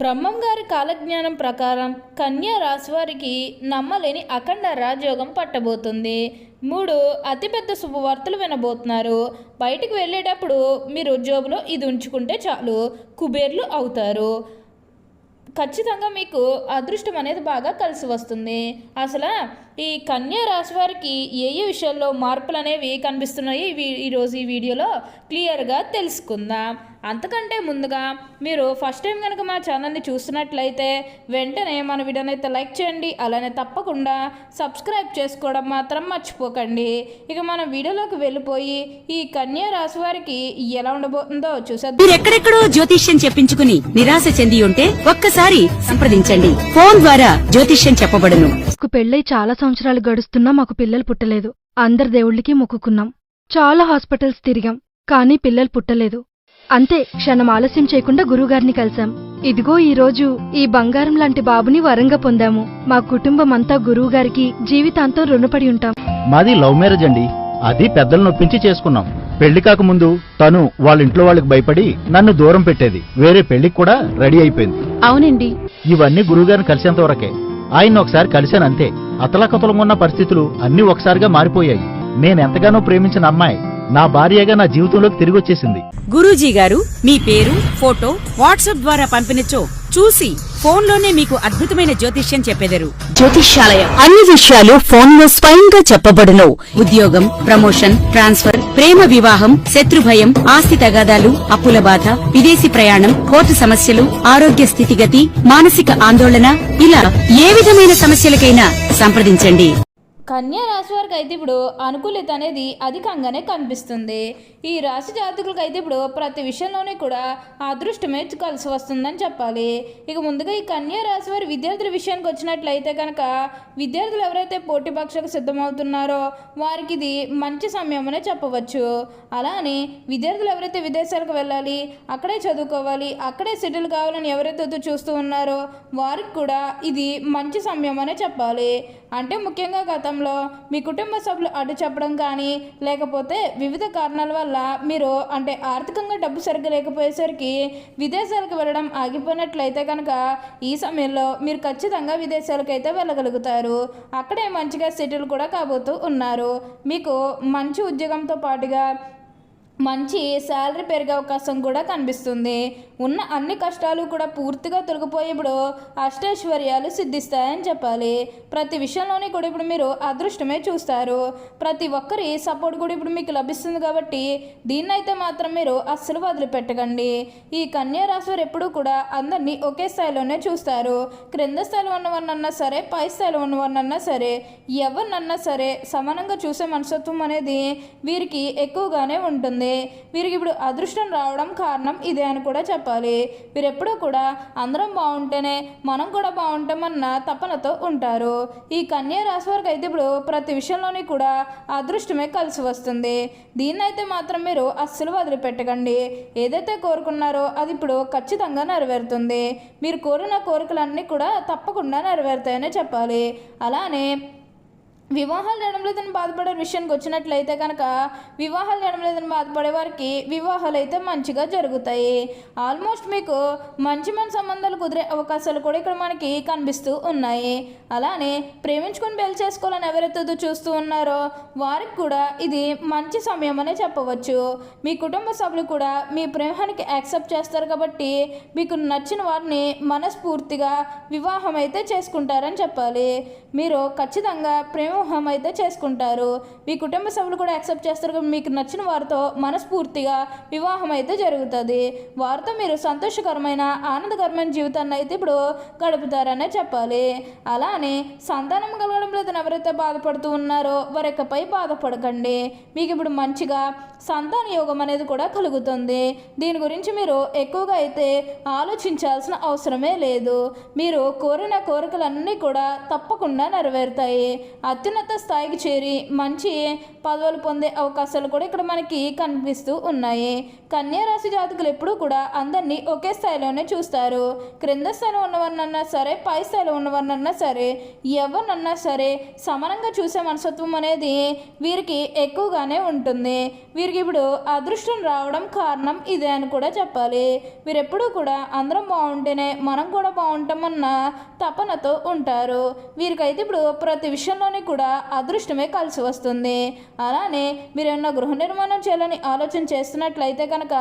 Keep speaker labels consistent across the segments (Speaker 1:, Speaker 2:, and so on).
Speaker 1: బ్రహ్మం గారి కాలజ్ఞానం ప్రకారం కన్యా రాశివారికి నమ్మలేని అఖండ రాజయోగం పట్టబోతుంది. మూడు అతిపెద్ద శుభవార్తలు వినబోతున్నారు. బయటికి వెళ్ళేటప్పుడు మీరు జోబులో ఇది ఉంచుకుంటే చాలు కుబేర్లు అవుతారు. ఖచ్చితంగా మీకు అదృష్టం అనేది బాగా కలిసి వస్తుంది. అసలు ఈ కన్యా రాశి వారికి ఏ ఏ విషయాల్లో మార్పులు అనేవి కనిపిస్తున్నాయి ఈరోజు ఈ వీడియోలో క్లియర్గా తెలుసుకుందాం. అంతకంటే ముందుగా మీరు ఫస్ట్ టైం కనుక మా ఛానల్ని చూస్తున్నట్లయితే వెంటనే మన వీడియోని అయితే లైక్ చేయండి అలానే తప్పకుండా సబ్స్క్రైబ్ చేసుకోవడం మాత్రం మర్చిపోకండి. ఇక మనం వీడియోలోకి వెళ్ళిపోయి ఈ కన్యా రాశి వారికి ఎలా ఉండబోతుందో చూసేద్దాం.
Speaker 2: మీరు ఎక్కడెక్కడో జ్యోతిష్యం చెప్పించుకుని నిరాశ చెంది ఉంటే ఒక్కసారి సంప్రదించండి. ఫోన్ ద్వారా జ్యోతిష్యం చెప్పబడును.
Speaker 3: మాకు పెళ్ళై చాలా సంవత్సరాలు గడుస్తున్నా మాకు పిల్లలు పుట్టలేదు. అందరి దేవుళ్ళకి మొక్కుకున్నాం. చాలా హాస్పిటల్స్ తిరిగాం కానీ పిల్లలు పుట్టలేదు. అంతే క్షణం ఆలస్యం చేయకుండా గురువుగారిని కలిశాం. ఇదిగో ఈ రోజు ఈ బంగారం లాంటి బాబుని వరంగా పొందాము. మా కుటుంబం అంతా గురువుగారికి జీవితాంతం రుణపడి ఉంటాం.
Speaker 4: మాది లవ్ మ్యారేజ్ అండి. అది పెద్దలు నొప్పించి చేసుకున్నాం. పెళ్ళి కాకముందు తను వాళ్ళ ఇంట్లో వాళ్ళకి భయపడి నన్ను దూరం పెట్టేది. వేరే పెళ్ళికి కూడా రెడీ అయిపోయింది.
Speaker 2: అవునండి.
Speaker 4: ఇవన్నీ గురువుగారిని కలిసేంత వరకే. ఆయన్ని ఒకసారి కలిశాను అంతే. అతలకతలం ఉన్న పరిస్థితులు అన్నీ ఒకసారిగా మారిపోయాయి. నేనెంతగానో ప్రేమించిన అమ్మాయి నా భార్యగా నా జీవితంలోకి తిరిగి వచ్చేసింది
Speaker 2: గురూజీ గారు మీ పేరు ఫోటో వాట్సాప్ ద్వారా పంపినచో చూసి ఫోన్లోనే మీకు అద్భుతమైన జ్యోతిష్యం చెప్పెదరు. జ్యోతిష్యాలయం. అన్ని విషయాలు ఫోన్లో స్వయంగా చెప్పబడును. ఉద్యోగం ప్రమోషన్ ట్రాన్స్ఫర్ ప్రేమ వివాహం శత్రుభయం ఆస్తి తగాదాలు అప్పుల బాధ విదేశీ ప్రయాణం కోర్టు సమస్యలు ఆరోగ్య స్థితిగతి మానసిక ఆందోళన ఇలా ఏ విధమైన సమస్యలకైనా సంప్రదించండి.
Speaker 1: కన్యా రాశి వారికి అయితే ఇప్పుడు అనుకూలత అనేది అధికంగానే కనిపిస్తుంది. ఈ రాశి జాతకులకు అయితే ఇప్పుడు ప్రతి విషయంలోనే కూడా అదృష్టమే కలిసి వస్తుందని చెప్పాలి. ఇక ముందుగా ఈ కన్యా రాశి వారి విద్యార్థుల విషయానికి వచ్చినట్లయితే కనుక విద్యార్థులు ఎవరైతే పోటీ పరీక్షకు సిద్ధమవుతున్నారో వారికి ఇది మంచి సమయం చెప్పవచ్చు. అలానే విద్యార్థులు ఎవరైతే విదేశాలకు వెళ్ళాలి అక్కడే చదువుకోవాలి అక్కడే సెటిల్ కావాలని ఎవరైతే చూస్తూ ఉన్నారో వారికి కూడా ఇది మంచి సమయం అనే చెప్పాలి. అంటే ముఖ్యంగా విషయంలో మీ కుటుంబ సభ్యులు అడ్డు చెప్పడం కానీ లేకపోతే వివిధ కారణాల వల్ల మీరు అంటే ఆర్థికంగా డబ్బు సరిగ్గా లేకపోయేసరికి విదేశాలకు వెళ్ళడం ఆగిపోయినట్లయితే కనుక ఈ సమయంలో మీరు ఖచ్చితంగా విదేశాలకు అయితే వెళ్ళగలుగుతారు. అక్కడే మంచిగా సెటిల్ కూడా కాబోతూ ఉన్నారు. మీకు మంచి ఉద్యోగంతో పాటుగా మంచి శాలరీ పెరిగే అవకాశం కూడా కనిపిస్తుంది. ఉన్న అన్ని కష్టాలు కూడా పూర్తిగా తొలగిపోయి ఇప్పుడు అష్టైశ్వర్యాలు సిద్ధిస్తాయని చెప్పాలి. ప్రతి విషయంలోనే కూడా ఇప్పుడు మీరు అదృష్టమే చూస్తారు. ప్రతి ఒక్కరి సపోర్ట్ కూడా ఇప్పుడు మీకు లభిస్తుంది కాబట్టి దీన్నైతే మాత్రం మీరు అస్సలు వదిలిపెట్టకండి. ఈ కన్యా రాశి వారు ఎప్పుడూ కూడా అందరినీ ఒకే స్థాయిలోనే చూస్తారు. క్రింద స్థాయిలో ఉన్నవారినన్నా సరే పై స్థాయిలో ఉన్నవారినన్నా సరే ఎవరినన్నా సరే సమానంగా చూసే మనస్తత్వం అనేది వీరికి ఎక్కువగానే ఉంటుంది. వీరికి ఇప్పుడు అదృష్టం రావడం కారణం ఇదే అని కూడా చెప్పాలి. వీరెప్పుడూ కూడా అందరం బాగుంటేనే మనం కూడా బాగుంటామన్న తపనతో ఉంటారు. ఈ కన్యా రాశి వారికి అయితే ఇప్పుడు ప్రతి విషయంలోని కూడా అదృష్టమే కలిసి వస్తుంది. దీన్నైతే మాత్రం మీరు అస్సలు వదిలిపెట్టకండి. ఏదైతే కోరుకున్నారో అది ఇప్పుడు ఖచ్చితంగా నెరవేరుతుంది. మీరు కోరిన కోరికలన్నీ కూడా తప్పకుండా నెరవేరుతాయనే చెప్పాలి. అలానే వివాహాలు చేయడం లేదని బాధపడే విషయానికి వచ్చినట్లయితే కనుక వివాహాలు చేయడం లేదని బాధపడే వారికి వివాహాలు అయితే మంచిగా జరుగుతాయి. ఆల్మోస్ట్ మీకు మంచి మంచి సంబంధాలు కుదిరే అవకాశాలు కూడా ఇక్కడ మనకి కనిపిస్తూ ఉన్నాయి. అలానే ప్రేమించుకొని పెళ్ళి చేసుకోవాలని ఎవరైతే చూస్తూ ఉన్నారో వారికి కూడా ఇది మంచి సమయం అనే చెప్పవచ్చు. మీ కుటుంబ సభ్యులు కూడా మీ ప్రేమానికి యాక్సెప్ట్ చేస్తారు కాబట్టి మీకు నచ్చిన వారిని మనస్ఫూర్తిగా వివాహం అయితే చేసుకుంటారని చెప్పాలి. మీరు ఖచ్చితంగా ప్రేమ వివాహం అయితే చేసుకుంటారు. మీ కుటుంబ సభ్యులు కూడా యాక్సెప్ట్ చేస్తారు మీకు నచ్చిన వారితో మనస్ఫూర్తిగా వివాహం అయితే జరుగుతుంది. వారితో మీరు సంతోషకరమైన ఆనందకరమైన జీవితాన్ని అయితే ఇప్పుడు గడుపుతారనే చెప్పాలి. అలానే సంతానం కలగడం లేదని ఎవరైతే బాధపడుతూ ఉన్నారో వారికపై బాధపడకండి. మీకు ఇప్పుడు మంచిగా సంతాన యోగం అనేది కూడా కలుగుతుంది. దీని గురించి మీరు ఎక్కువగా అయితే ఆలోచించాల్సిన అవసరమే లేదు. మీరు కోరిన కోరికలన్నీ కూడా తప్పకుండా నెరవేరుతాయి. అత్య అత్యున్నత స్థాయికి చేరి మంచి పదవులు పొందే అవకాశాలు కూడా ఇక్కడ మనకి కనిపిస్తూ ఉన్నాయి. కన్యా రాశి జాతకులు ఎప్పుడూ కూడా అందరినీ ఒకే స్థాయిలోనే చూస్తారు. క్రింద స్థాయిలో ఉన్నవారినన్నా సరే పై స్థాయిలో ఉన్నవారినన్నా సరే ఎవరినన్నా సరే సమానంగా చూసే మనసత్వం అనేది వీరికి ఎక్కువగానే ఉంటుంది. వీరికి ఇప్పుడు అదృష్టం రావడం కారణం ఇదే అని కూడా చెప్పాలి. వీరెప్పుడూ కూడా అందరం బాగుంటేనే మనం కూడా బాగుంటామన్న తపనతో ఉంటారు. వీరికైతే ఇప్పుడు ప్రతి విషయంలోనే కూడా అదృష్టమే కలిసి వస్తుంది. అలానే మీరు ఏమన్నా గృహ నిర్మాణం చేయాలని ఆలోచన చేస్తున్నట్లయితే కనుక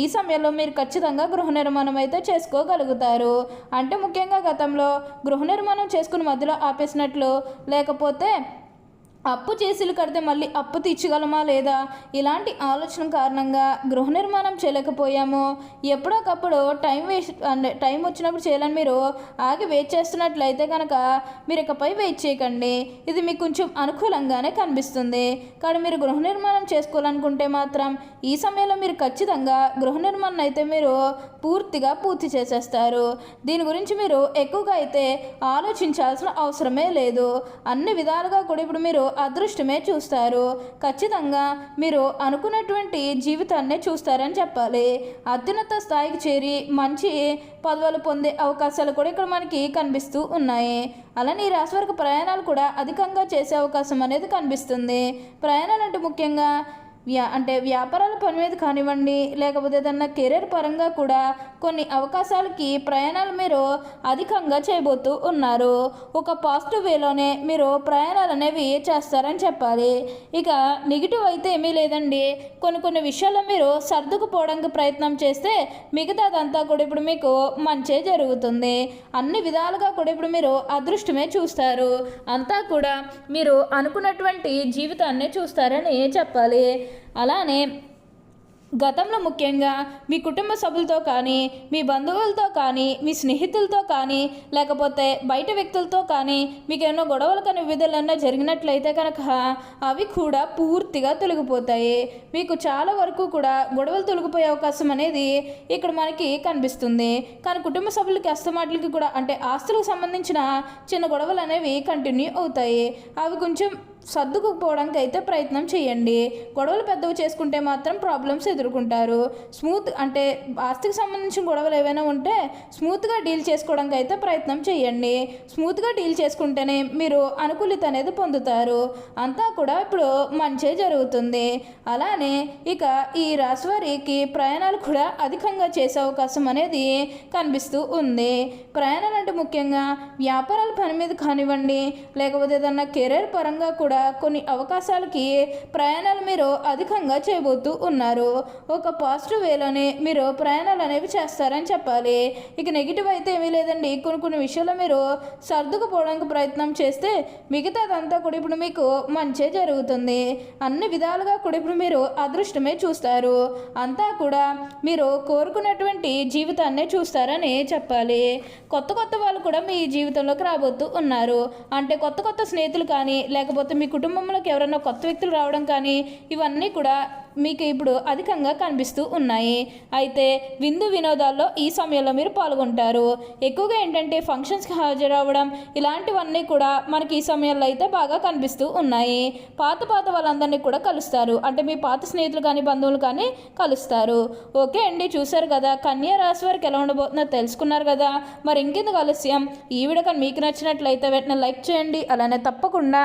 Speaker 1: ఈ సమయంలో మీరు ఖచ్చితంగా గృహ నిర్మాణం అయితే చేసుకోగలుగుతారు. అంటే ముఖ్యంగా గతంలో గృహ నిర్మాణం చేసుకుని మధ్యలో ఆపేసినట్లు లేకపోతే అప్పు చేసిలు కడితే మళ్ళీ అప్పు తీర్చగలమా లేదా? ఇలాంటి ఆలోచన కారణంగా గృహ నిర్మాణం చేయలేకపోయాము. ఎప్పుడోకప్పుడు టైం వేస్ట్ అంటే టైం వచ్చినప్పుడు చేయాలని మీరు ఆగి వెయిట్ చేస్తున్నట్లయితే కనుక మీరు ఇకపై వెయిట్ చేయకండి. ఇది మీకు కొంచెం అనుకూలంగానే కనిపిస్తుంది. కానీ మీరు గృహ నిర్మాణం చేసుకోవాలనుకుంటే మాత్రం ఈ సమయంలో మీరు ఖచ్చితంగా గృహ నిర్మాణం అయితే మీరు పూర్తిగా పూర్తి చేసేస్తారు. దీని గురించి మీరు ఎక్కువగా అయితే ఆలోచించాల్సిన అవసరమే లేదు. అన్ని విధాలుగా కూడా ఇప్పుడు మీరు అదృష్టమే చూస్తారు. ఖచ్చితంగా మీరు అనుకున్నటువంటి జీవితాన్నే చూస్తారని చెప్పాలి. అత్యున్నత స్థాయికి చేరి మంచి పదవులు పొందే అవకాశాలు కూడా ఇక్కడ మనకి కనిపిస్తూ ఉన్నాయి. అలానే ఈ రాశి వరకు ప్రయాణాలు కూడా అధికంగా చేసే అవకాశం అనేది కనిపిస్తుంది. ప్రయాణాలు అంటే ముఖ్యంగా వ్యా అంటే వ్యాపారాల పని మీద కానివ్వండి లేకపోతే ఏదన్నా కెరీర్ పరంగా కూడా కొన్ని అవకాశాలకి ప్రయాణాలు మీరు అధికంగా చేయబోతూ ఉన్నారు. ఒక పాజిటివ్ వేలోనే మీరు ప్రయాణాలు అనేవి చేస్తారని చెప్పాలి. ఇక నెగిటివ్ అయితే ఏమీ లేదండి. కొన్ని కొన్ని విషయాల్లో మీరు సర్దుకుపోవడానికి ప్రయత్నం చేస్తే మిగతాదంతా కూడా ఇప్పుడు మీకు మంచే జరుగుతుంది. అన్ని విధాలుగా కూడా ఇప్పుడు మీరు అదృష్టమే చూస్తారు. అంతా కూడా మీరు అనుకున్నటువంటి జీవితాన్ని చూస్తారని చెప్పాలి. అలానే గతంలో ముఖ్యంగా మీ కుటుంబ సభ్యులతో కానీ మీ బంధువులతో కానీ మీ స్నేహితులతో కానీ లేకపోతే బయట వ్యక్తులతో కానీ మీకు ఏమైనా గొడవలు కానీ విధులన్నా జరిగినట్లయితే కనుక అవి కూడా పూర్తిగా తొలగిపోతాయి. మీకు చాలా వరకు కూడా గొడవలు తొలగిపోయే అవకాశం అనేది ఇక్కడ మనకి కనిపిస్తుంది. కానీ కుటుంబ సభ్యులకి అస్తమాటలకి కూడా అంటే ఆస్తులకు సంబంధించిన చిన్న గొడవలు అనేవి కంటిన్యూ అవుతాయి. అవి కొంచెం సర్దుకుపోవడానికి అయితే ప్రయత్నం చేయండి. గొడవలు పెద్దవి చేసుకుంటే మాత్రం ప్రాబ్లమ్స్ ఎదుర్కొంటారు. స్మూత్ అంటే ఆస్తికి సంబంధించిన గొడవలు ఏవైనా ఉంటే స్మూత్గా డీల్ చేసుకోవడానికి అయితే ప్రయత్నం చేయండి. స్మూత్గా డీల్ చేసుకుంటేనే మీరు అనుకూలిత అనేది పొందుతారు. అంతా కూడా ఇప్పుడు మంచే జరుగుతుంది. అలానే ఇక ఈ రాశివారికి ప్రయాణాలు కూడా అధికంగా చేసే అవకాశం అనేది కనిపిస్తూ ఉంది. ప్రయాణాలు అంటే ముఖ్యంగా వ్యాపారాల పని మీద కానివ్వండి లేకపోతే ఏదన్నా కెరీర్ పరంగా కూడా కొన్ని అవకాశాలకి ప్రయాణాలు మీరు అధికంగా చేయబోతూ ఉన్నారు. ఒక పాజిటివ్ వేలోనే మీరు ప్రయాణాలు అనేవి చేస్తారని చెప్పాలి. ఇక నెగిటివ్ అయితే ఏమీ లేదండి. కొన్ని కొన్ని విషయాల్లో మీరు సర్దుకుపోవడానికి ప్రయత్నం చేస్తే మిగతాదంతా కూడా ఇప్పుడు మీకు మంచే జరుగుతుంది. అన్ని విధాలుగా కూడా ఇప్పుడు మీరు అదృష్టమే చూస్తారు. అంతా కూడా మీరు కోరుకున్నటువంటి జీవితాన్నే చూస్తారని చెప్పాలి. కొత్త కొత్త వాళ్ళు కూడా మీ జీవితంలోకి రాబోతూ ఉన్నారు. అంటే కొత్త కొత్త స్నేహితులు కానీ లేకపోతే మీ కుటుంబంలోకి ఎవరైనా కొత్త వ్యక్తులు రావడం కానీ ఇవన్నీ కూడా మీకు ఇప్పుడు అధికంగా కనిపిస్తూ ఉన్నాయి. అయితే విందు వినోదాల్లో ఈ సమయంలో మీరు పాల్గొంటారు. ఎక్కువగా ఏంటంటే ఫంక్షన్స్కి హాజరవ్వడం ఇలాంటివన్నీ కూడా మనకి ఈ సమయంలో అయితే బాగా కనిపిస్తూ ఉన్నాయి. పాత పాత వాళ్ళందరినీ కూడా కలుస్తారు. అంటే మీ పాత స్నేహితులు కానీ బంధువులు కానీ కలుస్తారు. ఓకే అండి చూశారు కదా కన్యా రాశి వారికి ఎలా ఉండబోతుందో తెలుసుకున్నారు కదా. మరి ఇంకెందుకు ఆలస్యం? ఈ వీడియో కానీ మీకు నచ్చినట్లయితే వెంటనే లైక్ చేయండి. అలానే తప్పకుండా